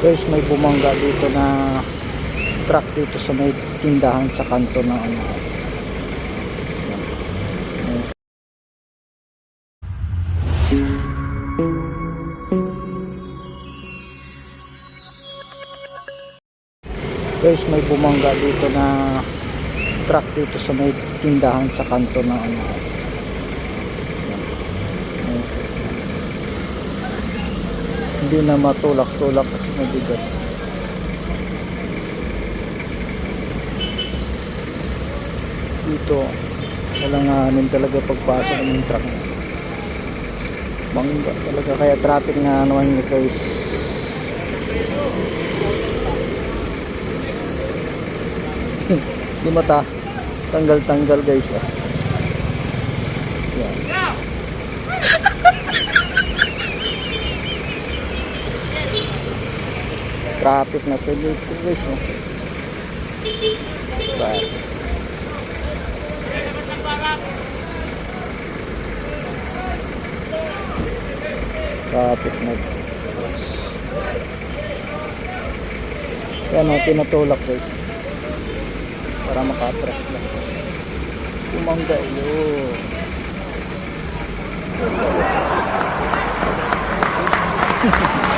guys may bumangga dito na truck dito sa may tindahan sa kanto ng ano. Guys may bumangga dito na truck dito sa may tindahan sa kanto ng ano hindi na matulak-tulak kasi mabigat dito walanganin talaga pagpasok ng truck bangga talaga kaya traffic na naman nyo guys di mata tanggal-tanggal guys ah. Yan. Traffic na to dito guys oh. Traffic. traffic na to guys. yan o tinutulak guys para makatras lang tumangga yun